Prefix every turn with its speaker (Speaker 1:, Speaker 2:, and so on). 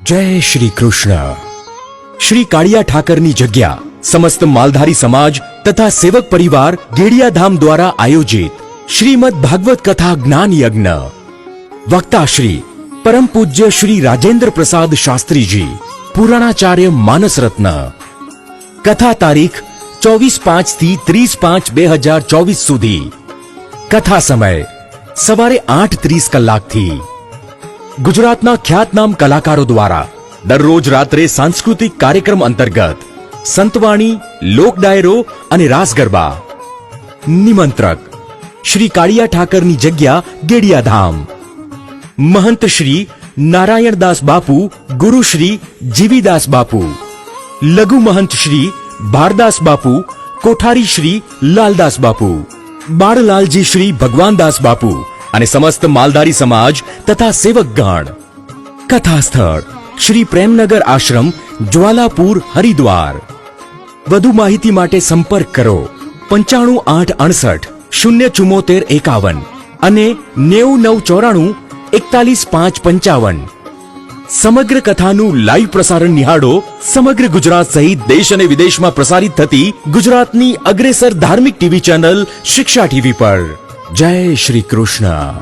Speaker 1: જય શ્રી કૃષ્ણ શ્રી કાળિયા ઠાકરની જગ્યા સમસ્ત માલધારી સમાજ તથા સેવક પરિવાર ગેડિયાધામ દ્વારા આયોજિત શ્રીમદ ભાગવત કથા જ્ઞાન યજ્ઞ વક્તા શ્રી પરમ પૂજ્ય શ્રી રાજેન્દ્ર પ્રસાદ શાસ્ત્રીજી પુરાણાચાર્ય માનસ રત્ન કથા તારીખ ચોવીસ પાંચથી ત્રીસ પાંચ બે હજાર ચોવીસ સુધી કથા સમય સવારે આઠ ત્રીસ કલાકથી ગુજરાતના ખ્યાતનામ કલાકારો દ્વારા દરરોજ રાત્રે સાંસ્કૃતિક કાર્યક્રમ અંતર્ગત સંતવાણી, લોક ડાયરો અને રાસ ગરબા. નિમંત્રક. શ્રી કાળિયા ઠાકરની જગ્યા ગેડિયાધામ. મહંત શ્રી નારાયણદાસ બાપુ, ગુરુ શ્રી જીવીદાસ બાપુ. લઘુ મહંત શ્રી ભારદાસ બાપુ, કોઠારી શ્રી લાલદાસ બાપુ. બાળલાલજી શ્રી ભગવાનદાસ બાપુ. અને સમસ્ત માલધારી સમાજ તથા સેવકગણ. કથા સ્થળ શ્રી પ્રેમનગર આશ્રમ, જ્વાલાપુર, હરિદ્વાર. વધુ માહિતી માટે સંપર્ક કરો પંચાણું આઠ અડસઠ શૂન્ય ચુમ્મોતેર એકાવન અને નેવું નવ ચોરાણું એકતાલીસ પાંચ પંચાવન. સમગ્ર કથાનું લાઈવ પ્રસારણ નિહાળો સમગ્ર ગુજરાત સહિત દેશ અને વિદેશમાં પ્રસારિત થતી ગુજરાતની અગ્રેસર ધાર્મિક ટીવી ચેનલ શિક્ષા ટીવી પર. જય શ્રી કૃષ્ણ.